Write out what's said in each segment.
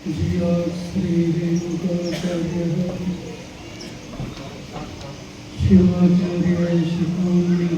जिया श्री रेणुकाचार्य शिवाचार्य शिखामणिः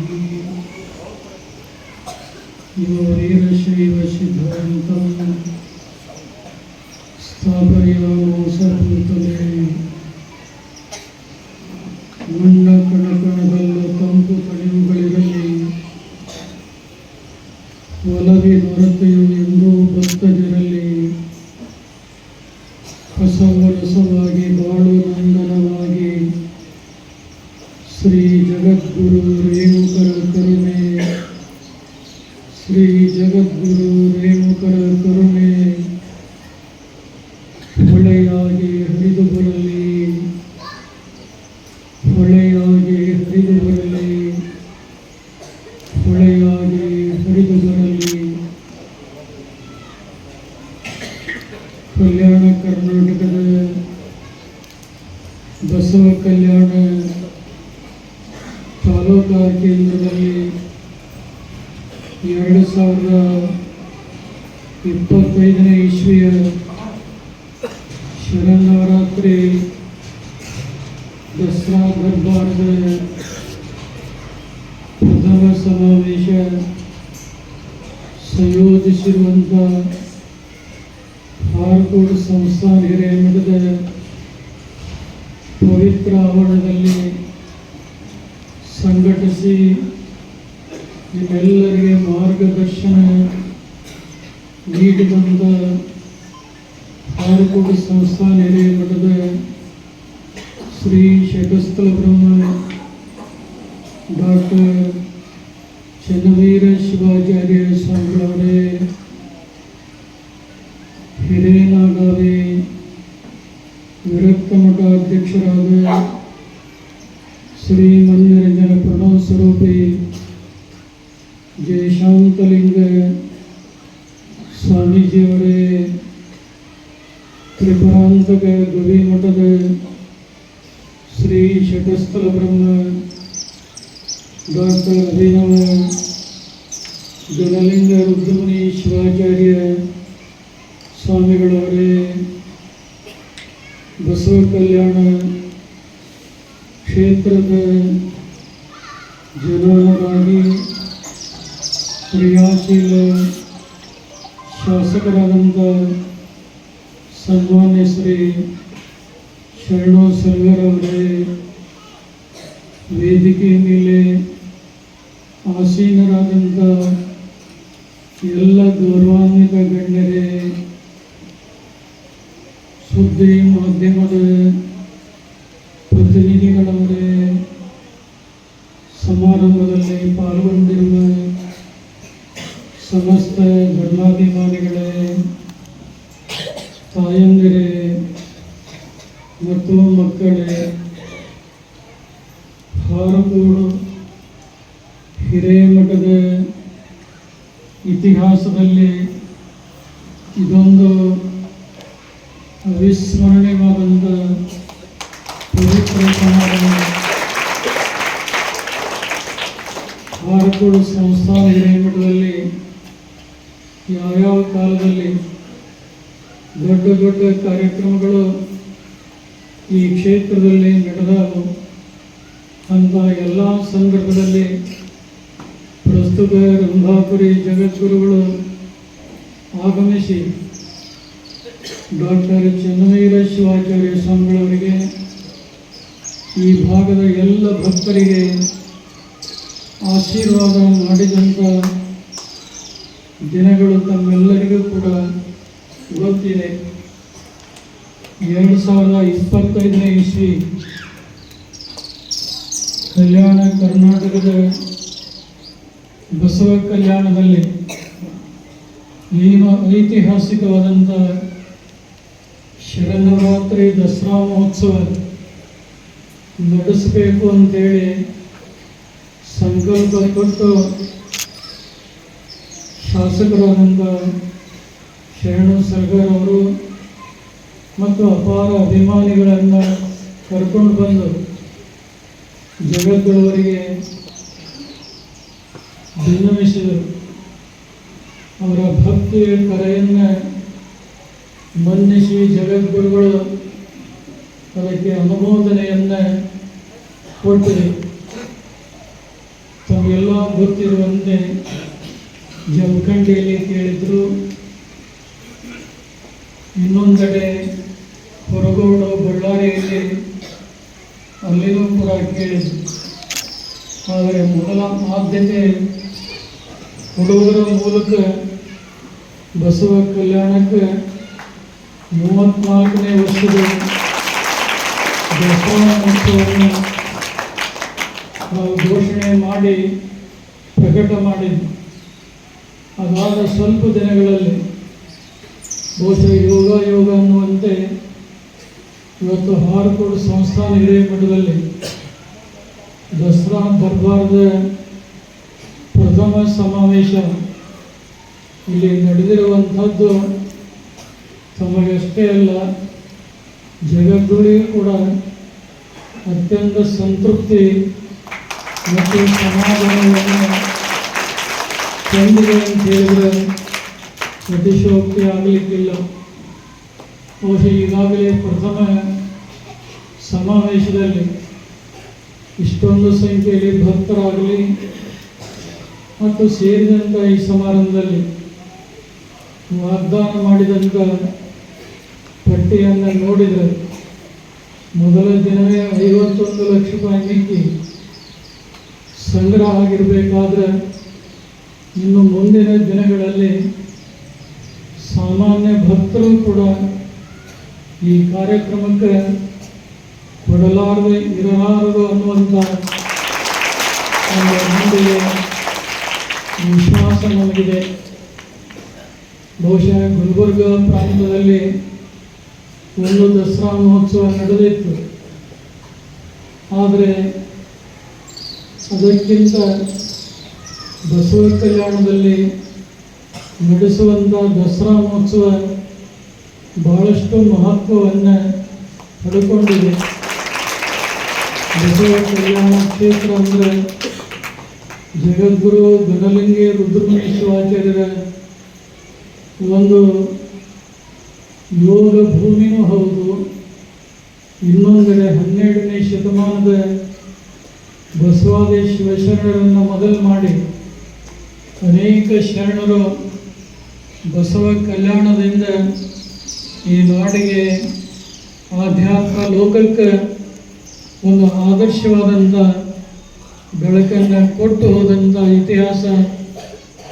ಪವಿತ್ರ ಆವರಣದಲ್ಲಿ ಸಂಘಟಿಸಿ ನಿಮ್ಮೆಲ್ಲರಿಗೆ ಮಾರ್ಗದರ್ಶನ ನೀಡಿ ಬಂದ ಆರುಕೋಟಿ ಸಂಸ್ಥಾನ ಹಿರೇಮಠದ ಶ್ರೀ ಶೇಖಸ್ಥಲ ಬ್ರಹ್ಮ ಡಾಕ್ಟರ್ ಚನ್ನವೀರ ಶಿವಾಚಾರ್ಯ ಸ್ವಾಮಿಗಳವರೇ ಹಿರೇನಾಗಾವಿ ವಿರಕ್ತ ಮಠ ಅಧ್ಯಕ್ಷರಾದ ಶ್ರೀ ಮನ್ನಿರಂಜನ ಪ್ರಣವ ಸ್ವರೂಪಿ ಜಯಶಾಂತಲಿಂಗ ಸ್ವಾಮೀಜಿಯವರೇ ತ್ರಿಪುರಾಂತಕ ಗವಿ ಮಠದ ಶ್ರೀ ಶಟಸ್ಥಲ ಬ್ರಹ್ಮ ಡಾಕ್ಟರ್ ಅಭಿನವ ಗಣಲಿಂಗ ರುದ್ರಮುನಿ ಶಿವಾಚಾರ್ಯ ಸ್ವಾಮಿಗಳವರೇ ಬಸವ ಕಲ್ಯಾಣ ಕ್ಷೇತ್ರದ ಜನರಾಗಿ ಕ್ರಿಯಾಶೀಲ ಶಾಸಕರಾದಂಥ ಸನ್ಮಾನ್ಯ ಶ್ರೀ ಶರಣು ಸರ್ವರವರೇ ವೇದಿಕೆ ಮೇಲೆ ಆಸೀನರಾದಂಥ ಎಲ್ಲ ಗೌರವಾನ್ವಿತ ಗಣ್ಯರೇ, ಸುದ್ದಿ ಮಾಧ್ಯಮದ ಪ್ರತಿನಿಧಿಗಳವರೇ, ಸಮಾರಂಭದಲ್ಲಿ ಪಾಲ್ಗೊಂಡಿರುವ ಸಮಸ್ತ ಧರ್ಮಾಭಿಮಾನಿಗಳೇ, ತಾಯಂದಿರೇ ಮತ್ತು ಮಕ್ಕಳೇ ಹಾರಕೋಡು ಹಿರೇಮಠದ ಇತಿಹಾಸದಲ್ಲಿ ಇದೊಂದು ಅವಿಸ್ಮರಣೀಯವಾದಂಥ ಪವಿತ್ರ ಭಾರತೀಯ ಹಾರಕೋಡು ಸಂಸ್ಥಾನ ಹಿರೇಮಠದಲ್ಲಿ ಯಾವ್ಯಾವ ಕಾಲದಲ್ಲಿ ದೊಡ್ಡ ದೊಡ್ಡ ಕಾರ್ಯಕ್ರಮಗಳು ಈ ಕ್ಷೇತ್ರದಲ್ಲಿ ನಡೆದವು ಅಂತ ಎಲ್ಲ ಸಂದರ್ಭದಲ್ಲಿ ಪ್ರಸ್ತುತ ರಂಭಾಪುರಿ ಜಗದ್ಗುರುಗಳು ಆಗಮಿಸಿ ಡಾಕ್ಟರ್ ಚನ್ನವೀರ ಶಿವಾಚಾರ್ಯ ಸ್ವಾಮಿಗಳವರಿಗೆ ಈ ಭಾಗದ ಎಲ್ಲ ಭಕ್ತರಿಗೆ ಆಶೀರ್ವಾದ ಮಾಡಿದಂಥ ದಿನಗಳು ತಮ್ಮೆಲ್ಲರಿಗೂ ಕೂಡ ಗೊತ್ತಿದೆ. ಎರಡು ಸಾವಿರದ ಇಪ್ಪತ್ತೈದನೇ ಇಸ್ವಿ ಕಲ್ಯಾಣ ಕರ್ನಾಟಕದ ಬಸವ ಕಲ್ಯಾಣದಲ್ಲಿ ಏನು ಐತಿಹಾಸಿಕವಾದಂಥ ಶರನ್ನವರಾತ್ರಿ ದಸರಾ ಮಹೋತ್ಸವ ನಡೆಸಬೇಕು ಅಂತೇಳಿ ಸಂಕಲ್ಪ ಕೊಟ್ಟು ಶಾಸಕರಾದಂಥ ಶರಣ ಸರ್ಗರ್ ಅವರು ಮತ್ತು ಅಪಾರ ಅಭಿಮಾನಿಗಳನ್ನು ಕರ್ಕೊಂಡು ಬಂದು ಜಗದ್ಗುರುವರಿಗೆ ಭಿನ್ನವಿಸಿದರು ಅವರ ಭಕ್ತಿಯ ಕರೆಯನ್ನು ಮನ್ನಿಸಿ ಜಗದ್ಗುರುಗಳು ಅದಕ್ಕೆ ಅನುಮೋದನೆಯನ್ನು ಕೊಟ್ಟಿದೆ. ತಮಗೆಲ್ಲ ಗೊತ್ತಿರುವಂತೆ ಜಮಖಂಡಿಯಲ್ಲಿ ಕೇಳಿದ್ರು, ಇನ್ನೊಂದೆಡೆ ಹೊರಗೋಡು ಬಳ್ಳಾರಿಯಲ್ಲಿ ಅಲ್ಲಿನೂ ಕೂಡ ಕೇಳಿದ್ರು. ಆದರೆ ಮೊದಲ ಆದ್ಯತೆ ಕೊಡುವುದರ ಮೂಲಕ ಬಸವ ಕಲ್ಯಾಣಕ್ಕೆ ಮೂವತ್ತ್ನಾಲ್ಕನೇ ವರ್ಷದ ದಸರಾ ಮಹೋತ್ಸವವನ್ನು ನಾವು ಘೋಷಣೆ ಮಾಡಿ ಪ್ರಕಟ ಮಾಡಿದ್ವಿ. ಅದಾದ ಸ್ವಲ್ಪ ದಿನಗಳಲ್ಲಿ ಬಹುಶಃ ಯೋಗ ಯೋಗ ಅನ್ನುವಂತೆ ಇವತ್ತು ಹಾರ್ಕೋಡ್ ಸಂಸ್ಥಾನ ಹಿರೇಮಠದಲ್ಲಿ ದಸರಾ ದರ್ಬಾರದ ಪ್ರಥಮ ಸಮಾವೇಶ. ಇಲ್ಲಿ ನಡೆದಿರುವಂಥದ್ದು ತಮಗಷ್ಟೇ ಅಲ್ಲ ಜಗದ್ಗುರಿಗೂ ಕೂಡ ಅತ್ಯಂತ ಸಂತೃಪ್ತಿ ಮತ್ತು ಸಮಾಧಾನವನ್ನು ತಂದಿದೆ ಅಂತ ಹೇಳಿದರೆ ಅತಿಶೋಕ್ತಿ ಆಗಲಿಕ್ಕಿಲ್ಲ. ಬಹುಶಃ ಈಗಾಗಲೇ ಪ್ರಥಮ ಸಮಾವೇಶದಲ್ಲಿ ಇಷ್ಟೊಂದು ಸಂಖ್ಯೆಯಲ್ಲಿ ಭಕ್ತರಾಗಲಿ ಮತ್ತು ಸೇರಿದಂಥ ಈ ಸಮಾರಂಭದಲ್ಲಿ ವಾಗ್ದಾನ ಮಾಡಿದಂಥ ಪಟ್ಟಿಯನ್ನು ನೋಡಿದರೆ ಮೊದಲ ದಿನವೇ ಐವತ್ತೊಂದು ಲಕ್ಷ ರೂಪಾಯಿ ಮಿಕ್ಕಿ ಸಂಗ್ರಹ ಆಗಿರಬೇಕಾದ್ರೆ ಇನ್ನು ಮುಂದಿನ ದಿನಗಳಲ್ಲಿ ಸಾಮಾನ್ಯ ಭಕ್ತರು ಕೂಡ ಈ ಕಾರ್ಯಕ್ರಮಕ್ಕೆ ಕೊಡಲಾರದೆ ಇರಲಾರದು ಅನ್ನುವಂಥ ಮುಂದೆ ವಿಶ್ವಾಸ ನಮಗಿದೆ ಬಹುಶಃ ಗುಲ್ಬರ್ಗ ಪ್ರಾಂತದಲ್ಲಿ ಒಂದು ದಸರಾ ಮಹೋತ್ಸವ ನಡೆದಿತ್ತು. ಆದರೆ ಅದಕ್ಕಿಂತ ಬಸವ ಕಲ್ಯಾಣದಲ್ಲಿ ನಡೆಸುವಂಥ ದಸರಾ ಮಹೋತ್ಸವ ಬಹಳಷ್ಟು ಮಹತ್ವವನ್ನು ಪಡ್ಕೊಂಡಿದೆ. ಬಸವ ಕಲ್ಯಾಣ ಕ್ಷೇತ್ರ ಅಂದರೆ ಜಗದ್ಗುರು ಗಣಲಿಂಗಿ ರುದ್ರಮುನೀಶ್ವರಾಚಾರ್ಯರ ಒಂದು ಯೋಗ ಭೂಮಿನೂ ಹೌದು. ಇನ್ನೊಂದೆಡೆ ಹನ್ನೆರಡನೇ ಶತಮಾನದ ಬಸವಾದಿ ಶಿವಶರಣರನ್ನು ಮೊದಲು ಮಾಡಿ ಅನೇಕ ಶರಣರು ಬಸವ ಕಲ್ಯಾಣದಿಂದ ಈ ನಾಡಿಗೆ ಆಧ್ಯಾತ್ಮ ಲೋಕಕ್ಕೆ ಒಂದು ಆದರ್ಶವಾದಂಥ ಬೆಳಕನ್ನು ಕೊಟ್ಟು ಹೋದಂಥ ಇತಿಹಾಸ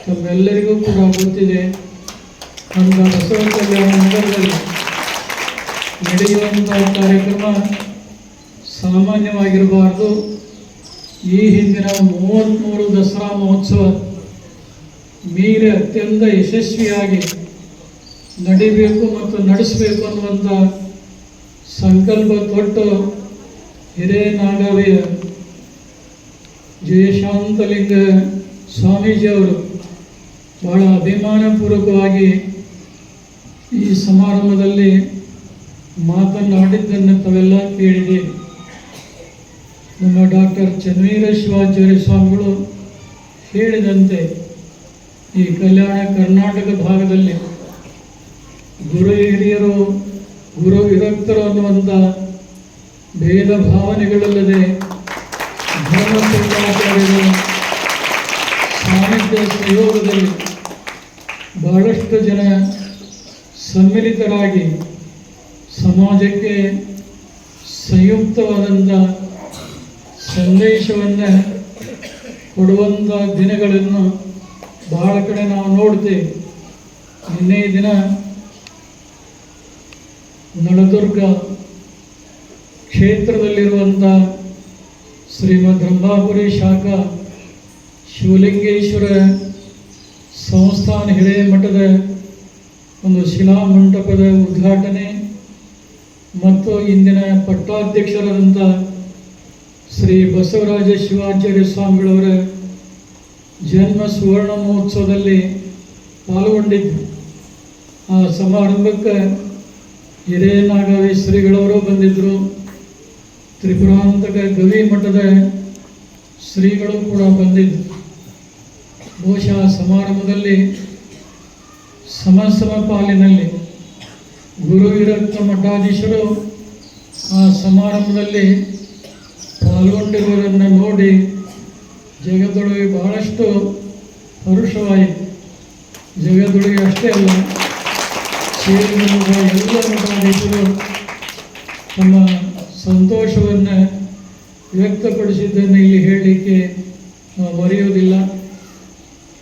ತಮ್ಮೆಲ್ಲರಿಗೂ ಕೂಡ ಗೊತ್ತಿದೆ. ನಮ್ಮ ಬಸವ ಕಲ್ಯಾಣ ನಗರದಲ್ಲಿ ನಡೆಯುವಂಥ ಕಾರ್ಯಕ್ರಮ ಸಾಮಾನ್ಯವಾಗಿರಬಾರ್ದು. ಈ ಹಿಂದಿನ ಮೂವತ್ತ್ಮೂರು ದಸರಾ ಮಹೋತ್ಸವ ಮೀರಿ ಅತ್ಯಂತ ಯಶಸ್ವಿಯಾಗಿ ನಡಿಬೇಕು ಮತ್ತು ನಡೆಸಬೇಕು ಅನ್ನುವಂಥ ಸಂಕಲ್ಪ ತೊಟ್ಟು ಹಿರೇನಾಗವಿಯ ಜಯಶಾಂತಲಿಂಗ ಸ್ವಾಮೀಜಿಯವರು ಬಹಳ ಅಭಿಮಾನಪೂರ್ವಕವಾಗಿ ಈ ಸಮಾರಂಭದಲ್ಲಿ ಮಾತನಾಡಿದ್ದನ್ನು ತಾವೆಲ್ಲ ಕೇಳಿದೆ. ನಮ್ಮ ಡಾಕ್ಟರ್ ಚನ್ವೀರ ಶಿವಾಚಾರ್ಯ ಸ್ವಾಮಿಗಳು ಹೇಳಿದಂತೆ ಈ ಕಲ್ಯಾಣ ಕರ್ನಾಟಕ ಭಾಗದಲ್ಲಿ ಗುರು ಹಿರಿಯರು, ಗುರು ವಿರಕ್ತರು ಅನ್ನುವಂಥ ಭೇದ ಭಾವನೆಗಳಲ್ಲದೆ ಧರ್ಮಪೂರ್ಣಾಚಾರ್ಯರು ಸಾಹಿತ್ಯ ಸಹಯೋಗದಲ್ಲಿ ಬಹಳಷ್ಟು ಜನ ಸಮ್ಮಿಲಿತರಾಗಿ ಸಮಾಜಕ್ಕೆ ಸಂಯುಕ್ತವಾದಂಥ ಸಂದೇಶವನ್ನು ಕೊಡುವಂಥ ದಿನಗಳನ್ನು ಬಹಳ ಕಡೆ ನಾವು ನೋಡ್ತೇವೆ. ನಿನ್ನೆ ದಿನ ನಳದುರ್ಗ ಕ್ಷೇತ್ರದಲ್ಲಿರುವಂಥ ಶ್ರೀಮದ್ ರಂಭಾಪುರಿ ಶಾಖಾ ಶಿವಲಿಂಗೇಶ್ವರ ಸಂಸ್ಥಾನ ಹಿರೇಮಠದ ಮಠದ ಒಂದು ಶಿಲಾ ಮಂಟಪದ ಉದ್ಘಾಟನೆ ಮತ್ತು ಇಂದಿನ ಪಟ್ಟಾಧ್ಯಕ್ಷರಾದಂಥ ಶ್ರೀ ಬಸವರಾಜ ಶಿವಾಚಾರ್ಯ ಸ್ವಾಮಿಗಳವರ ಜನ್ಮ ಸುವರ್ಣ ಮಹೋತ್ಸವದಲ್ಲಿ ಪಾಲ್ಗೊಂಡಿದ್ದು ಆ ಸಮಾರಂಭಕ್ಕೆ ಹಿರೇನಾಗವಿ ಶ್ರೀಗಳವರು ಬಂದಿದ್ದರು. ತ್ರಿಪುರಾಂತಕ ಗವಿ ಮಠದ ಶ್ರೀಗಳು ಕೂಡ ಬಂದಿದ್ದರು. ಬಹುಶಃ ಸಮಾರಂಭದಲ್ಲಿ ಸಮ ಸಮ ಪಾಲಿನಲ್ಲಿ ಗುರು ವಿರಕ್ತ ಮಠಾಧೀಶರು ಆ ಸಮಾರಂಭದಲ್ಲಿ ಪಾಲ್ಗೊಂಡಿರುವುದನ್ನು ನೋಡಿ ಜಗದೊಳಗೆ ಬಹಳಷ್ಟು ಹರುಷವಾಯಿತು. ಜಗದೊಳಗೆ ಅಷ್ಟೇ ಅಲ್ಲ ಸೇರಿರುವ ಎಲ್ಲ ಮಠಾಧೀಶರು ತಮ್ಮ ಸಂತೋಷವನ್ನು ವ್ಯಕ್ತಪಡಿಸಿದ್ದನ್ನು ಇಲ್ಲಿ ಹೇಳಲಿಕ್ಕೆ ನಾವು ಮರೆಯುವುದಿಲ್ಲ.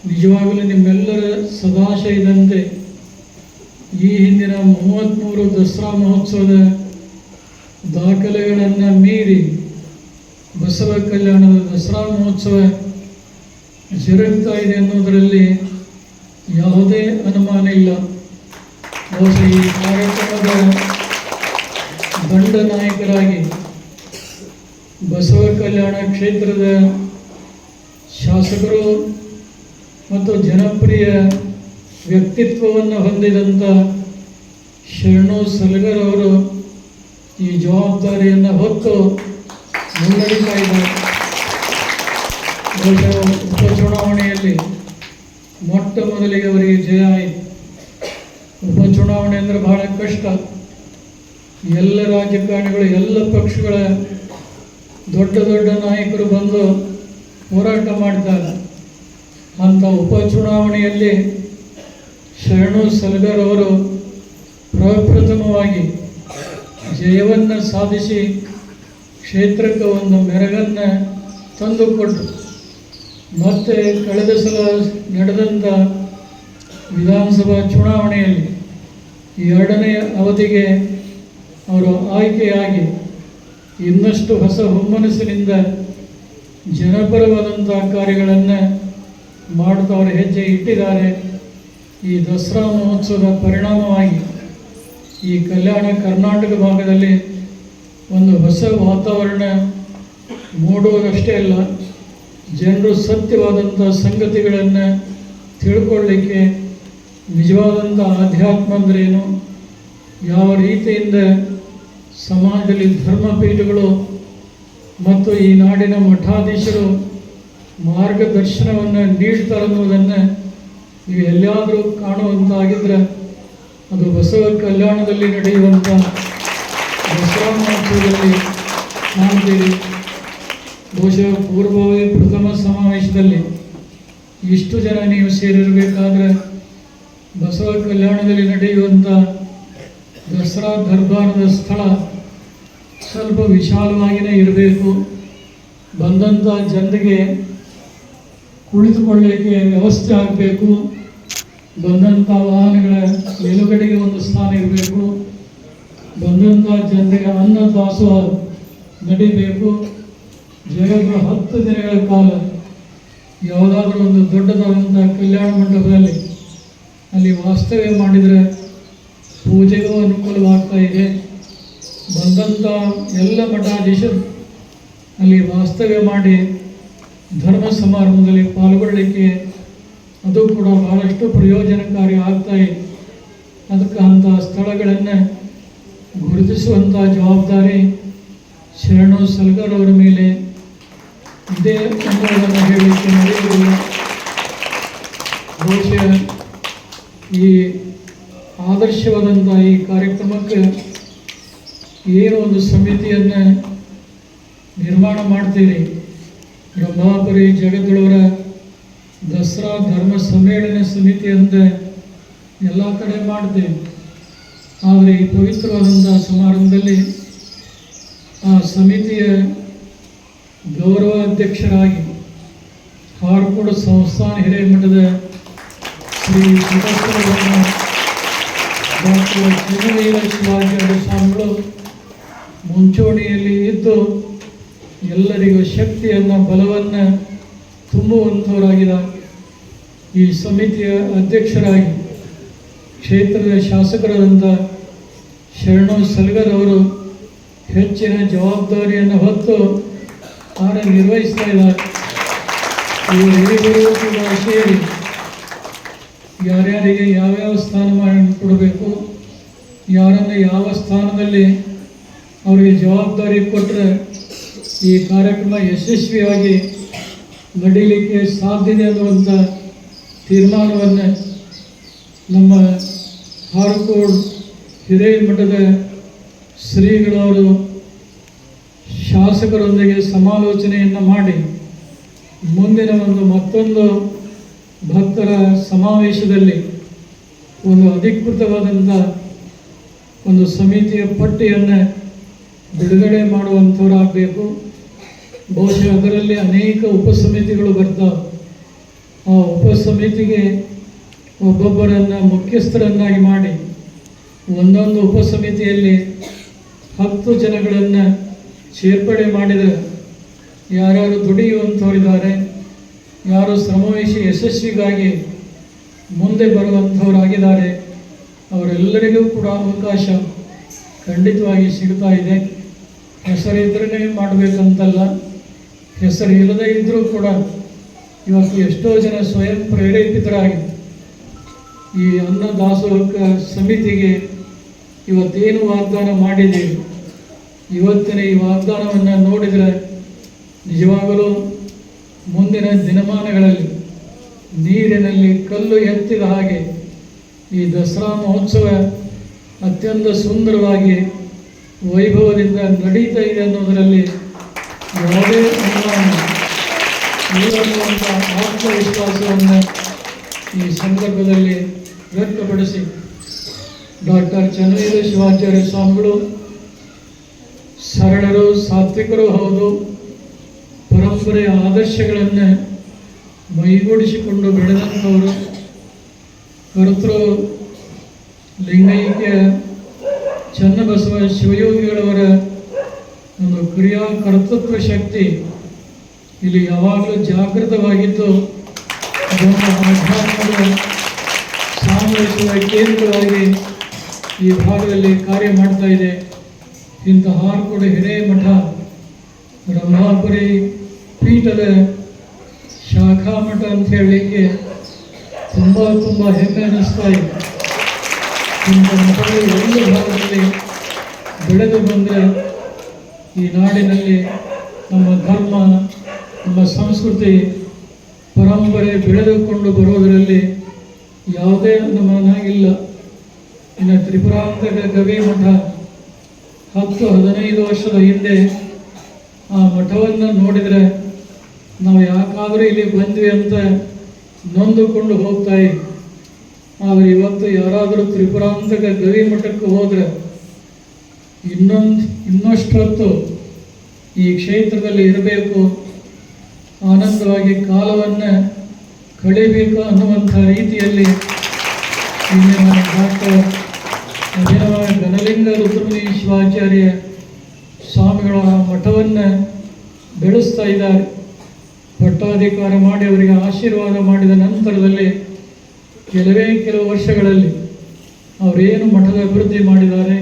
ನಿಜವಾಗಲೂ ನಿಮ್ಮೆಲ್ಲರ ಸದಾಶಯದಂತೆ ಈ ಹಿಂದಿನ ಮೂವತ್ತ್ಮೂರು ದಸರಾ ಮಹೋತ್ಸವದ ದಾಖಲೆಗಳನ್ನು ಮೀರಿ ಬಸವ ಕಲ್ಯಾಣದ ದಸರಾ ಮಹೋತ್ಸವ ಜರುಗ್ತಾ ಇದೆ ಅನ್ನೋದರಲ್ಲಿ ಯಾವುದೇ ಅನುಮಾನ ಇಲ್ಲ. ಬಹುಶಃ ಈ ಕಾರ್ಯಕ್ರಮದ ದಂಡ ನಾಯಕರಾಗಿ ಬಸವ ಕಲ್ಯಾಣ ಕ್ಷೇತ್ರದ ಶಾಸಕರು ಮತ್ತು ಜನಪ್ರಿಯ ವ್ಯಕ್ತಿತ್ವವನ್ನು ಹೊಂದಿದಂಥ ಶರಣು ಸಲಗರ್ ಅವರು ಈ ಜವಾಬ್ದಾರಿಯನ್ನು ಹೊತ್ತು ಮುನ್ನಡೀತಾ ಇದ್ದಾರೆ. ಉಪಚುನಾವಣೆಯಲ್ಲಿ ಮೊಟ್ಟ ಮೊದಲಿಗೆ ಅವರಿಗೆ ಜಯ ಆಯಿತು. ಉಪಚುನಾವಣೆ ಅಂದರೆ ಬಹಳ ಕಷ್ಟ. ಎಲ್ಲ ರಾಜಕಾರಣಿಗಳು, ಎಲ್ಲ ಪಕ್ಷಗಳ ದೊಡ್ಡ ದೊಡ್ಡ ನಾಯಕರು ಬಂದು ಹೋರಾಟ ಮಾಡ್ತಾರೆ. ಅಂಥ ಉಪಚುನಾವಣೆಯಲ್ಲಿ ಶರಣು ಸಲ್ಗರ್ ಅವರು ಪ್ರಪ್ರಥಮವಾಗಿ ಜಯವನ್ನು ಸಾಧಿಸಿ ಕ್ಷೇತ್ರಕ್ಕೆ ಒಂದು ಮೆರಗನ್ನು ತಂದುಕೊಟ್ಟರು ಮತ್ತೆ ಕಳೆದ ಸಲ ನಡೆದಂಥ ವಿಧಾನಸಭಾ ಚುನಾವಣೆಯಲ್ಲಿ ಎರಡನೇ ಅವಧಿಗೆ ಅವರು ಆಯ್ಕೆಯಾಗಿ ಇನ್ನಷ್ಟು ಹೊಸ ಹುಮ್ಮನಸ್ಸಿನಿಂದ ಜನಪರವಾದಂಥ ಕಾರ್ಯಗಳನ್ನು ಮಾಡುತ್ತಾ ಅವರು ಹೆಜ್ಜೆ ಇಟ್ಟಿದ್ದಾರೆ. ಈ ದಸರಾ ಮಹೋತ್ಸವದ ಪರಿಣಾಮವಾಗಿ ಈ ಕಲ್ಯಾಣ ಕರ್ನಾಟಕ ಭಾಗದಲ್ಲಿ ಒಂದು ಹೊಸ ವಾತಾವರಣ ಮೂಡುವುದಷ್ಟೇ ಅಲ್ಲ, ಜನರು ಸತ್ಯವಾದಂಥ ಸಂಗತಿಗಳನ್ನು ತಿಳ್ಕೊಳ್ಳಿಕ್ಕೆ ನಿಜವಾದಂಥ ಆಧ್ಯಾತ್ಮ ಅಂದ್ರೇನು ಯಾವ ರೀತಿಯಿಂದ ಸಮಾಜದಲ್ಲಿ ಧರ್ಮಪೀಠಗಳು ಮತ್ತು ಈ ನಾಡಿನ ಮಠಾಧೀಶರು ಮಾರ್ಗದರ್ಶನವನ್ನು ನೀಡ್ತಾರೆ ಅನ್ನೋದನ್ನು ನೀವು ಎಲ್ಲಾದರೂ ಕಾಣುವಂತಾಗಿದ್ದರೆ ಅದು ಬಸವ ಕಲ್ಯಾಣದಲ್ಲಿ ನಡೆಯುವಂಥ ದಸರಾ ಮಹೋತ್ಸವದಲ್ಲಿ ಕಾಣ್ತೀರಿ. ಬಹುಶಃ ಪೂರ್ವವೇ ಪ್ರಥಮ ಸಮಾವೇಶದಲ್ಲಿ ಇಷ್ಟು ಜನ ನೀವು ಸೇರಿರಬೇಕಾದ್ರೆ ಬಸವ ಕಲ್ಯಾಣದಲ್ಲಿ ನಡೆಯುವಂಥ ದಸರಾ ದರ್ಬಾರದ ಸ್ಥಳ ಸ್ವಲ್ಪ ವಿಶಾಲವಾಗಿಯೇ ಇರಬೇಕು. ಬಂದಂಥ ಜನರಿಗೆ ಕುಳಿತುಕೊಳ್ಳಲಿಕ್ಕೆ ವ್ಯವಸ್ಥೆ ಆಗಬೇಕು. ಬಂದಂಥ ವಾಹನಗಳ ನಿಲುಗಡೆಗೆ ಒಂದು ಸ್ಥಾನ ಇರಬೇಕು. ಬಂದಂಥ ಜನರಿಗೆ ಅನ್ನ ದಾಸೋಹ ನಡಿಬೇಕು. ಜಗದ ಹತ್ತು ದಿನಗಳ ಕಾಲ ಯಾವುದಾದ್ರೂ ಒಂದು ದೊಡ್ಡದಾದಂಥ ಕಲ್ಯಾಣ ಮಂಟಪದಲ್ಲಿ ಅಲ್ಲಿ ವಾಸ್ತವ್ಯ ಮಾಡಿದರೆ ಪೂಜೆಗೂ ಅನುಕೂಲವಾಗ್ತಾ ಇದೆ. ಬಂದಂಥ ಎಲ್ಲ ಮಠಾಧೀಶರು ಅಲ್ಲಿ ವಾಸ್ತವ್ಯ ಮಾಡಿ ಧರ್ಮ ಸಮಾರಂಭದಲ್ಲಿ ಪಾಲ್ಗೊಳ್ಳಲಿಕ್ಕೆ ಅದು ಕೂಡ ಬಹಳಷ್ಟು ಪ್ರಯೋಜನಕಾರಿ ಆಗ್ತಾ ಇದೆ. ಅದಕ್ಕೆ ಅಂಥ ಸ್ಥಳಗಳನ್ನು ಗುರುತಿಸುವಂಥ ಜವಾಬ್ದಾರಿ ಶರಣು ಸಲ್ಗರ್ ಅವರ ಮೇಲೆ ಇದೆ ಅನ್ನೋದನ್ನು ಹೇಳಲಿಕ್ಕೆ ನಡೆಯುವುದಿಲ್ಲ ಬಹುಶಃ ಈ ಆದರ್ಶವಾದಂಥ ಈ ಕಾರ್ಯಕ್ರಮಕ್ಕೆ ಏನು ಒಂದು ಸಮಿತಿಯನ್ನು ನಿರ್ಮಾಣ ಮಾಡ್ತೀರಿ. ಬ್ರಹ್ಮಾಪುರಿ ಜಗದೊಳವರ ದಸರಾ ಧರ್ಮ ಸಮ್ಮೇಳನ ಸಮಿತಿ ಅಂತ ಎಲ್ಲ ಕಡೆ ಮಾಡ್ತೀವಿ. ಆದರೆ ಈ ಪವಿತ್ರವಾದಂಥ ಸಮಾರಂಭದಲ್ಲಿ ಆ ಸಮಿತಿಯ ಗೌರವಾಧ್ಯಕ್ಷರಾಗಿ ಹಾರ್ಕೋಡ್ ಸಂಸ್ಥಾನ ಹಿರೇಮಠದ ಶ್ರೀ ಡಾಕ್ಟರ್ ಶಿವಾಚಾರ್ಯ ಸ್ವಾಮಿಗಳು ಮುಂಚೂಣಿಯಲ್ಲಿ ಇದ್ದು ಎಲ್ಲರಿಗೂ ಶಕ್ತಿಯನ್ನು, ಬಲವನ್ನು ತುಂಬುವಂಥವರಾಗಿದ್ದಾರೆ ಈ ಸಮಿತಿಯ ಅಧ್ಯಕ್ಷರಾಗಿ ಕ್ಷೇತ್ರದ ಶಾಸಕರಾದಂಥ ಶರಣು ಸಲ್ಗರ್ ಅವರು ಹೆಚ್ಚಿನ ಜವಾಬ್ದಾರಿಯನ್ನು ಹೊತ್ತು ಕಾರ್ಯನಿರ್ವಹಿಸ್ತಾ ಇದ್ದಾರೆ. ಹಿರಿಯರು ಕೂಡ ಸೇರಿ ಯಾರ್ಯಾರಿಗೆ ಯಾವ್ಯಾವ ಸ್ಥಾನಮಾನ ಕೊಡಬೇಕು, ಯಾರನ್ನು ಯಾವ ಸ್ಥಾನದಲ್ಲಿ ಅವರಿಗೆ ಜವಾಬ್ದಾರಿ ಕೊಟ್ಟರೆ ಈ ಕಾರ್ಯಕ್ರಮ ಯಶಸ್ವಿಯಾಗಿ ನಡೀಲಿಕ್ಕೆ ಸಾಧ್ಯತೆ ಅನ್ನುವಂಥ ತೀರ್ಮಾನವನ್ನು ನಮ್ಮ ಹಾರ್ಕೋಡ್ ಹಿರೇಮಠದ ಶ್ರೀಗಳವರು ಶಾಸಕರೊಂದಿಗೆ ಸಮಾಲೋಚನೆಯನ್ನು ಮಾಡಿ, ಮುಂದಿನ ಒಂದು ಮತ್ತೊಂದು ಭಕ್ತರ ಸಮಾವೇಶದಲ್ಲಿ ಒಂದು ಅಧಿಕೃತವಾದಂಥ ಒಂದು ಸಮಿತಿಯ ಪಟ್ಟಿಯನ್ನು ಬಿಡುಗಡೆ ಮಾಡುವಂಥವರಾಗಬೇಕು ಬಹುಶಃ ಅದರಲ್ಲಿ ಅನೇಕ ಉಪಸಮಿತಿಗಳು ಬರ್ತಾವೆ. ಆ ಉಪಸಮಿತಿಗೆ ಒಬ್ಬೊಬ್ಬರನ್ನು ಮುಖ್ಯಸ್ಥರನ್ನಾಗಿ ಮಾಡಿ ಒಂದೊಂದು ಉಪಸಮಿತಿಯಲ್ಲಿ ಹತ್ತು ಜನಗಳನ್ನು ಸೇರ್ಪಡೆ ಮಾಡಿದರೆ ಯಾರ್ಯಾರು ದುಡಿಯುವಂಥವರಿದ್ದಾರೆ ಯಾರು ಶ್ರಮವಹಿಸಿ ಯಶಸ್ವಿಗಾಗಿ ಮುಂದೆ ಬರುವಂಥವರಾಗಿದ್ದಾರೆ, ಅವರೆಲ್ಲರಿಗೂ ಕೂಡ ಅವಕಾಶ ಖಂಡಿತವಾಗಿ ಸಿಗ್ತಾ ಇದೆ. ಹೆಸರಿದ್ರೇ ಮಾಡಬೇಕಂತಲ್ಲ, ಹೆಸರು ಇಲ್ಲದೇ ಇದ್ದರೂ ಕೂಡ ಇವತ್ತು ಎಷ್ಟೋ ಜನ ಸ್ವಯಂ ಪ್ರೇರೇಪಿತರಾಗಿ ಈ ಅನ್ನ ದಾಸೋಹ ಸಮಿತಿಗೆ ಇವತ್ತೇನು ವಾಗ್ದಾನ ಮಾಡಿದ್ದೀವಿ ಇವತ್ತಿನ ಈ ವಾಗ್ದಾನವನ್ನು ನೋಡಿದರೆ ನಿಜವಾಗಲೂ ಮುಂದಿನ ದಿನಮಾನಗಳಲ್ಲಿ ನೀರಿನಲ್ಲಿ ಕಲ್ಲು ಎತ್ತಿದ ಹಾಗೆ ಈ ದಸರಾ ಮಹೋತ್ಸವ ಅತ್ಯಂತ ಸುಂದರವಾಗಿ ವೈಭವದಿಂದ ನಡೀತಾ ಇದೆ ಅನ್ನೋದರಲ್ಲಿ ಯಾವುದೇ ಅನುಮಾನ ಆತ್ಮವಿಶ್ವಾಸವನ್ನು ಈ ಸಂದರ್ಭದಲ್ಲಿ ವ್ಯಕ್ತಪಡಿಸಿ ಡಾಕ್ಟರ್ ಚನ್ನವೀರ ಶಿವಾಚಾರ್ಯ ಸ್ವಾಮಿಗಳು, ಶರಣರು, ಸಾತ್ವಿಕರು ಹೌದು. ಪರಂಪರೆಯ ಆದರ್ಶಗಳನ್ನು ಮೈಗೂಡಿಸಿಕೊಂಡು ಬೆಳೆದಂಥವರು ಕರ್ತೃ ಲಿಂಗೈಕ್ಯ ಚನ್ನಬಸವ ಶಿವಯೋಗಿಗಳವರ ಒಂದು ಕ್ರಿಯಾ ಕರ್ತೃತ್ವ ಶಕ್ತಿ ಇಲ್ಲಿ ಯಾವಾಗಲೂ ಜಾಗೃತವಾಗಿದ್ದು ನಮ್ಮ ಆಧ್ಯಾತ್ಮದ ಕೇಂದ್ರವಾಗಿ ಈ ಭಾಗದಲ್ಲಿ ಕಾರ್ಯ ಮಾಡ್ತಾ ಇದೆ. ಇಂಥ ಹಾರ್ಕೋಡು ಹಿರೇಮಠ, ಬ್ರಹ್ಮಾಪುರಿ ಪೀಠದ ಶಾಖಾ ಮಠ ಅಂತ ಹೇಳಲಿಕ್ಕೆ ತುಂಬ ತುಂಬ ಹೆಮ್ಮೆ ಅನ್ನಿಸ್ತಾ ಇದೆ. ಇಂಥ ಮಠಗಳು ಒಂದು ಭಾಗದಲ್ಲಿ ಬೆಳೆದು ಬಂದರೆ ಈ ನಾಡಿನಲ್ಲಿ ನಮ್ಮ ಧರ್ಮ, ನಮ್ಮ ಸಂಸ್ಕೃತಿ, ಪರಂಪರೆ ಬೆಳೆದುಕೊಂಡು ಬರೋದರಲ್ಲಿ ಯಾವುದೇ ಅನುಮಾನ ಇಲ್ಲ. ಇನ್ನು ತ್ರಿಪುರಾಂತಕ ಗವಿ ಮಠ ಹತ್ತು ಹದಿನೈದು ವರ್ಷದ ಹಿಂದೆ ಆ ಮಠವನ್ನು ನೋಡಿದರೆ ನಾವು ಯಾಕಾದರೂ ಇಲ್ಲಿ ಬಂದ್ವಿ ಅಂತ ನೊಂದುಕೊಂಡು ಹೋಗ್ತಾ ಆದರೆ ಇವತ್ತು ಯಾರಾದರೂ ತ್ರಿಪುರಾಂತಕ ಗವಿ ಮಠಕ್ಕೆ ಹೋದರೆ ಇನ್ನೊಂದು, ಇನ್ನಷ್ಟೊತ್ತು ಈ ಕ್ಷೇತ್ರದಲ್ಲಿ ಇರಬೇಕು. ಆನಂದವಾಗಿ ಕಾಲವನ್ನು ಕಳಿಬೇಕು ಅನ್ನುವಂಥ ರೀತಿಯಲ್ಲಿ ಅಭಿನವ ಗಣಲಿಂಗ ರುದ್ರಮುನಿ ಶಿವಾಚಾರ್ಯ ಸ್ವಾಮಿಗಳ ಮಠವನ್ನು ಬೆಳೆಸ್ತಾ ಇದ್ದಾರೆ. ಪಟ್ಟಾಧಿಕಾರ ಮಾಡಿ ಅವರಿಗೆ ಆಶೀರ್ವಾದ ಮಾಡಿದ ನಂತರದಲ್ಲಿ ಕೆಲವೇ ಕೆಲವು ವರ್ಷಗಳಲ್ಲಿ ಅವರೇನು ಮಠದ ಅಭಿವೃದ್ಧಿ ಮಾಡಿದ್ದಾರೆ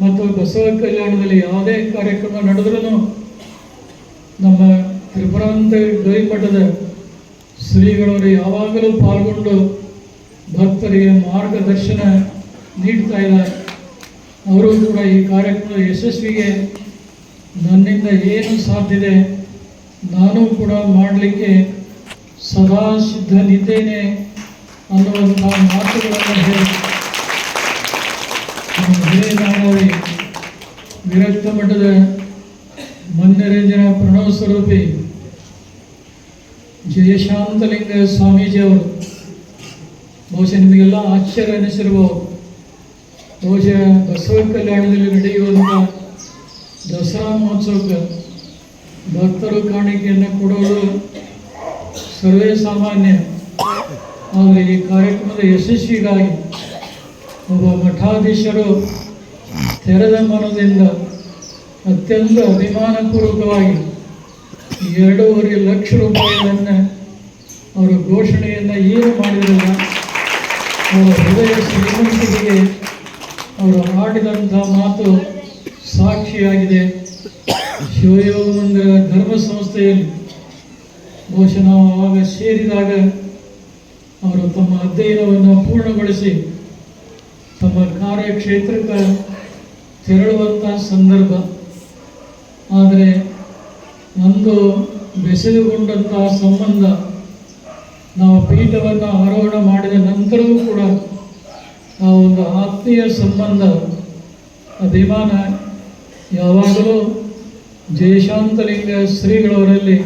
ಮತ್ತು ಬಸವ ಕಲ್ಯಾಣದಲ್ಲಿ ಯಾವುದೇ ಕಾರ್ಯಕ್ರಮ ನಡೆದ್ರೂ ನಮ್ಮ ತ್ರಿಪುರಾಂತ ಗವಿಮಠದ ಶ್ರೀಗಳವರು ಯಾವಾಗಲೂ ಪಾಲ್ಗೊಂಡು ಭಕ್ತರಿಗೆ ಮಾರ್ಗದರ್ಶನ ನೀಡ್ತಾ ಇದ್ದಾರೆ. ಅವರು ಕೂಡ ಈ ಕಾರ್ಯಕ್ರಮದ ಯಶಸ್ವಿಗೆ ನನ್ನಿಂದ ಏನು ಸಾಧ್ಯತೆ ನಾನು ಕೂಡ ಮಾಡಲಿಕ್ಕೆ ಸದಾ ಸಿದ್ಧನಿದ್ದೇನೆ ಅನ್ನುವಂಥ ಮಾತುಗಳನ್ನು ಹೇಳಿ. ವಿರಕ್ತ ಮಠದ ಮನ್ಯರಂಜನ ಪ್ರಣವ ಸ್ವರೂಪಿ ಜಯಶಾಂತಲಿಂಗ ಸ್ವಾಮೀಜಿಯವರು, ಬಹುಶಃ ನಿಮಗೆಲ್ಲ ಆಶ್ಚರ್ಯ ಅನಿಸಿರುವ ಬಹುಶಃ ಬಸವ ಕಲ್ಯಾಣದಲ್ಲಿ ನಡೆಯುವಂಥ ದಸರಾ ಮಹೋತ್ಸವಕ್ಕೆ ಭಕ್ತರು ಕಾಣಿಕೆಯನ್ನು ಕೊಡೋದು ಸರ್ವೇ ಸಾಮಾನ್ಯ. ಆದರೆ ಈ ಕಾರ್ಯಕ್ರಮದ ಯಶಸ್ವಿಗಾಗಿ ಒಬ್ಬ ಮಠಾಧೀಶರು ತೆರೆದ ಮನದಿಂದ ಅತ್ಯಂತ ಅಭಿಮಾನಪೂರ್ವಕವಾಗಿ ಎರಡೂವರೆ ಲಕ್ಷ ರೂಪಾಯಿಗಳನ್ನು ಅವರ ಘೋಷಣೆಯನ್ನು ಏನು ಮಾಡಿರಲ್ಲ ಅವರ ಹೃದಯ ಶ್ರೀಮಂತಿಗೆ ಅವರು ಆಡಿದಂಥ ಮಾತು ಸಾಕ್ಷಿಯಾಗಿದೆ. ಶಿವಯೋಗ ಮಂದಿರ ಧರ್ಮ ಸಂಸ್ಥೆಯಲ್ಲಿ ಬಹುಶಃ ನಾವು ಆವಾಗ ಸೇರಿದಾಗ ಅವರು ತಮ್ಮ ಅಧ್ಯಯನವನ್ನು ಪೂರ್ಣಗೊಳಿಸಿ ತಮ್ಮ ಕಾರ್ಯಕ್ಷೇತ್ರಕ್ಕೆ ತೆರಳುವಂಥ ಸಂದರ್ಭ. ಆದರೆ ನಂದು ಬೆಸೆದುಕೊಂಡಂತಹ ಸಂಬಂಧ ನಾವು ಪೀಠವನ್ನು ಆರೋಹಣ ಮಾಡಿದ ನಂತರವೂ ಕೂಡ ಆ ಒಂದು ಆತ್ಮೀಯ ಸಂಬಂಧ ಅಭಿಮಾನ ಯಾವಾಗಲೂ ಜಯಶಾಂತಲಿಂಗ ಶ್ರೀಗಳವರಲ್ಲಿ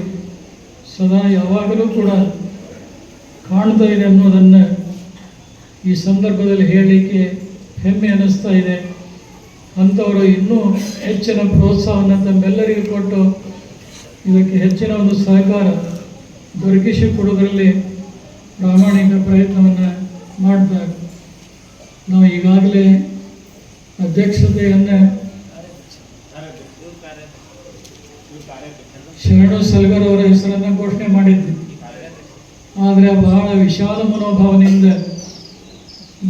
ಸದಾ ಯಾವಾಗಲೂ ಕೂಡ ಕಾಣ್ತಾ ಇದೆ ಅನ್ನೋದನ್ನು ಈ ಸಂದರ್ಭದಲ್ಲಿ ಹೇಳಲಿಕ್ಕೆ ಹೆಮ್ಮೆ ಅನ್ನಿಸ್ತಾ ಇದೆ. ಅಂಥವರು ಇನ್ನೂ ಹೆಚ್ಚಿನ ಪ್ರೋತ್ಸಾಹವನ್ನು ತಮ್ಮೆಲ್ಲರಿಗೂ ಕೊಟ್ಟು ಇದಕ್ಕೆ ಹೆಚ್ಚಿನ ಒಂದು ಸಹಕಾರ ದೊರಕಿಸಿ ಕೊಡೋದರಲ್ಲಿ ಪ್ರಾಮಾಣಿಕ ಪ್ರಯತ್ನವನ್ನು ಮಾಡ್ತಾರೆ ನಾವು ಈಗಾಗಲೇ ಅಧ್ಯಕ್ಷತೆಯನ್ನು ಶರಣು ಸಲ್ಗರ್ ಅವರ ಹೆಸರನ್ನು ಘೋಷಣೆ ಮಾಡಿದ್ವಿ ಆದರೆ ಬಹಳ ವಿಶಾಲ ಮನೋಭಾವನೆಯಿಂದ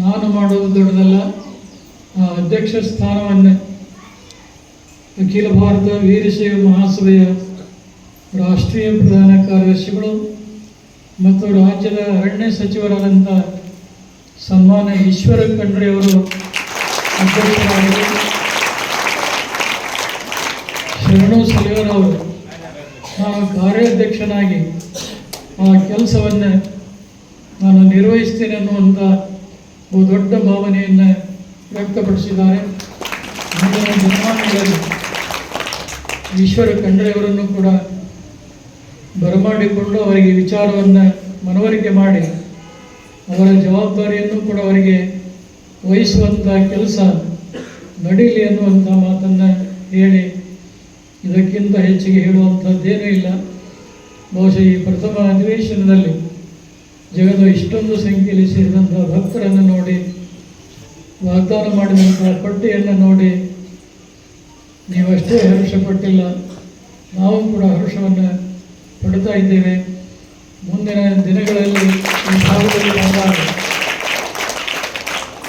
ನಾನು ಮಾಡೋದು ದೊಡ್ಡದಲ್ಲ, ಆ ಅಧ್ಯಕ್ಷ ಸ್ಥಾನವನ್ನು. ಅಖಿಲ ಭಾರತ ವೀರಶೈವ ಮಹಾಸಭೆಯ ರಾಷ್ಟ್ರೀಯ ಪ್ರಧಾನ ಕಾರ್ಯದರ್ಶಿಗಳು ಮತ್ತು ರಾಜ್ಯದ ಅರಣ್ಯ ಸಚಿವರಾದಂಥ ಸನ್ಮಾನ ಈಶ್ವರ ಖಂಡ್ರೆ ಅವರು ಅಧ್ಯಕ್ಷರಾದರು ಶರಣು ಸಲಿವರ್ ಅವರು. ನಾನು ಕಾರ್ಯಾಧ್ಯಕ್ಷನಾಗಿ ಆ ಕೆಲಸವನ್ನು ನಾನು ನಿರ್ವಹಿಸ್ತೇನೆ ಅನ್ನುವಂಥ ಒಂದು ದೊಡ್ಡ ಭಾವನೆಯನ್ನು ವ್ಯಕ್ತಪಡಿಸಿದ್ದಾರೆ. ಮುಂದಿನ ದಿನಮಾನಗಳಲ್ಲಿ ಈಶ್ವರ ಖಂಡ್ರೆಯವರನ್ನು ಕೂಡ ಬರಮಾಡಿಕೊಂಡು ಅವರಿಗೆ ವಿಚಾರವನ್ನು ಮನವರಿಕೆ ಮಾಡಿ ಅವರ ಜವಾಬ್ದಾರಿಯನ್ನು ಕೂಡ ಅವರಿಗೆ ವಹಿಸುವಂಥ ಕೆಲಸ ನಡೀಲಿ ಅನ್ನುವಂಥ ಮಾತನ್ನು ಹೇಳಿ ಇದಕ್ಕಿಂತ ಹೆಚ್ಚಿಗೆ ಹೇಳುವಂಥದ್ದೇನೂ ಇಲ್ಲ. ಬಹುಶಃ ಈ ಪ್ರಥಮ ಅಧಿವೇಶನದಲ್ಲಿ ಜಗದ ಇಷ್ಟೊಂದು ಸಂಖ್ಯೆಯಲ್ಲಿ ಸೇರಿದಂಥ ಭಕ್ತರನ್ನು ನೋಡಿ, ವಾಗ್ದಾನ ಮಾಡಿದಂಥ ಪಟ್ಟಿಯನ್ನು ನೋಡಿ ನೀವಷ್ಟೇ ಹರ್ಷಪಟ್ಟಿಲ್ಲ ನಾವು ಕೂಡ ಹರ್ಷವನ್ನು ಪಡ್ತಾ ಇದ್ದೇವೆ. ಮುಂದಿನ ದಿನಗಳಲ್ಲಿ ಈ ಭಾಗದಲ್ಲಿ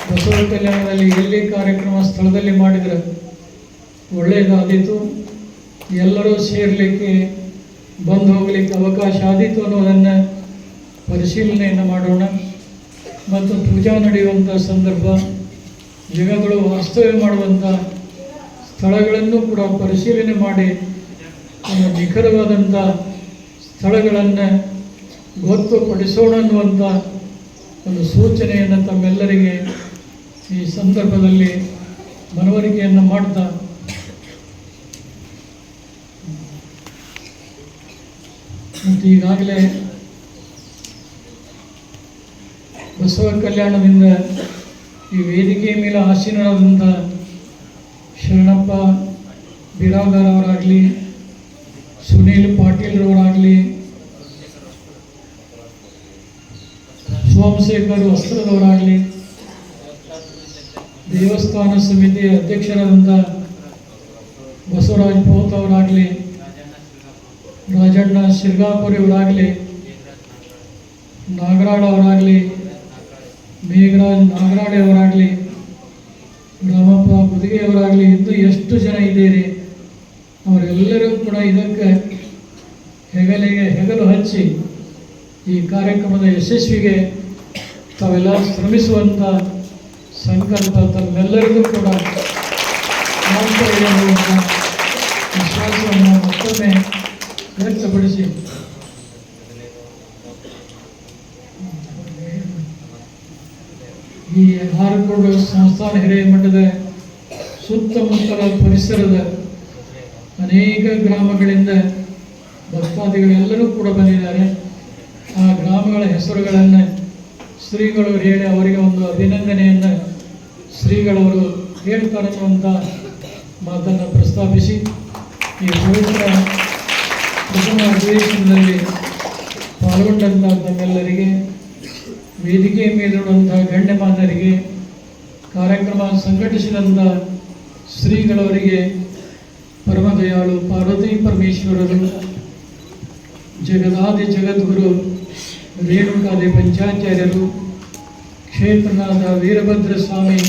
ಬಸವ ಕಲ್ಯಾಣದಲ್ಲಿ ಎಲ್ಲಿ ಕಾರ್ಯಕ್ರಮ ಸ್ಥಳದಲ್ಲಿ ಮಾಡಿದರೆ ಒಳ್ಳೆಯದಾದೀತು ಎಲ್ಲರೂ ಸೇರಲಿಕ್ಕೆ, ಬಂದು ಹೋಗಲಿಕ್ಕೆ ಅವಕಾಶ ಆದೀತು ಅನ್ನೋದನ್ನು ಪರಿಶೀಲನೆಯನ್ನು ಮಾಡೋಣ. ಮತ್ತು ಪೂಜಾ ನಡೆಯುವಂಥ ಸಂದರ್ಭ, ಜಗಗಳು ವಾಸ್ತವ್ಯ ಮಾಡುವಂಥ ಸ್ಥಳಗಳನ್ನು ಕೂಡ ಪರಿಶೀಲನೆ ಮಾಡಿ ನಿಖರವಾದಂಥ ಸ್ಥಳಗಳನ್ನು ಗೊತ್ತುಪಡಿಸೋಣ ಅನ್ನುವಂಥ ಒಂದು ಸೂಚನೆಯನ್ನು ತಮ್ಮೆಲ್ಲರಿಗೆ ಈ ಸಂದರ್ಭದಲ್ಲಿ ಮನವರಿಕೆಯನ್ನು ಮಾಡ್ತಾ ಮತ್ತು ಈಗಾಗಲೇ ಬಸವ ಕಲ್ಯಾಣದಿಂದ ಈ ವೇದಿಕೆ ಮೇಲೆ ಆಸೀನರಾದಂಥ ಶರಣಪ್ಪ ಬಿರಾದಾರ್ ಅವರಾಗಲಿ, ಸುನೀಲ್ ಪಾಟೀಲ್ರವರಾಗಲಿ ಸೋಮಶೇಖರ್ ವಸ್ತ್ರದವರಾಗಲಿ, ದೇವಸ್ಥಾನ ಸಮಿತಿಯ ಅಧ್ಯಕ್ಷರಾದಂಥ ಬಸವರಾಜ್ ಪೋತ್ ಅವರಾಗಲಿ, ರಾಜಣ್ಣ ಶಿರ್ಗಾಪುರಿ ಅವರಾಗಲಿ ನಾಗರಾಳ ಅವರಾಗಲಿ, ಮೇಘರಾಜ್ ನಾಗರಾಡೆ ಅವರಾಗಲಿ, ರಾಮಪ್ಪ ಮುದುಗೆ ಅವರಾಗಲಿ ಇಂದು ಎಷ್ಟು ಜನ ಇದ್ದೀರಿ? ಅವರೆಲ್ಲರೂ ಕೂಡ ಇದಕ್ಕೆ ಹೆಗಲಿಗೆ ಹೆಗಲು ಹಚ್ಚಿ ಈ ಕಾರ್ಯಕ್ರಮದ ಯಶಸ್ವಿಗೆ ತಾವೆಲ್ಲ ಶ್ರಮಿಸುವಂಥ ಸಂಕಲ್ಪ ತಮ್ಮೆಲ್ಲರಿಗೂ ಕೂಡ. ಆಂತರ್ಯ ಮತ್ತೊಮ್ಮೆ ವ್ಯಕ್ತಪಡಿಸಿ. ಈ ಹಾರಕೋಡು ಸಂಸ್ಥಾನ ಹಿರಿಯ ಮಠದ ಸುತ್ತಮುತ್ತಲ ಪರಿಸರದ ಅನೇಕ ಗ್ರಾಮಗಳಿಂದ ಭಕ್ತಾದಿಗಳೆಲ್ಲರೂ ಕೂಡ ಬಂದಿದ್ದಾರೆ. ಆ ಗ್ರಾಮಗಳ ಹೆಸರುಗಳನ್ನು ಶ್ರೀಗಳು ಹೇಳಿ ಅವರಿಗೆ ಒಂದು ಅಭಿನಂದನೆಯನ್ನು ಶ್ರೀಗಳವರು ಹೇಳ್ತಾರೆ ಅನ್ನುವಂಥ ಮಾತನ್ನು ಪ್ರಸ್ತಾಪಿಸಿ. ಈ ಪವಿತ್ರ ಪ್ರಥಮ ಅಧಿವೇಶನದಲ್ಲಿ ಪಾಲ್ಗೊಂಡಂತಹ ತಮ್ಮೆಲ್ಲರಿಗೆ ವೇದಿಕೆ ಮೇಲಿರುವಂತಹ ಗಣ್ಯಮಾನ್ಯರಿಗೆ ಕಾರ್ಯಕ್ರಮ ಸಂಘಟಿಸಿದಂಥ ಶ್ರೀಗಳವರಿಗೆ ಪರಮದಯಾಳು ಪಾರ್ವತಿ ಪರಮೇಶ್ವರರು, ಜಗದಾದಿ ಜಗದ್ಗುರು, ರೇಣುಕಾದಿ ಪಂಚಾಚಾರ್ಯರು, ಕ್ಷೇತ್ರನಾದ ವೀರಭದ್ರ ಸ್ವಾಮಿ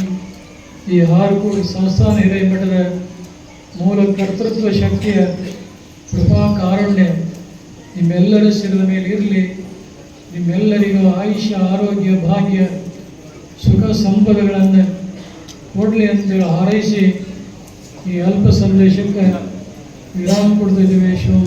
ಈ ಹಾರ್ಕೂರು ಸಂಸ್ಥಾನ ಹಿರೇಮಠದ ಮೂಲ ಕರ್ತೃತ್ವ ಶಕ್ತಿಯ ಕೃಪಾ ಕಾರುಣ್ಯ ನಿಮ್ಮೆಲ್ಲರ ಸಿರದ ಮೇಲೆ ಇರಲಿ. ನಿಮ್ಮೆಲ್ಲರಿಗೂ ಆಯುಷ್ಯ, ಆರೋಗ್ಯ, ಭಾಗ್ಯ, ಸುಖ ಸಂಪದಗಳನ್ನು ಕೊಡಲಿ ಅಂತೇಳಿ ಹಾರೈಸಿ ಈ ಅಲ್ಪ ಸಂದೇಶಕ್ಕೆ ವಿರಾಮ ಕೊಡ್ತಿದ್ದೇವೆ ಶುಭ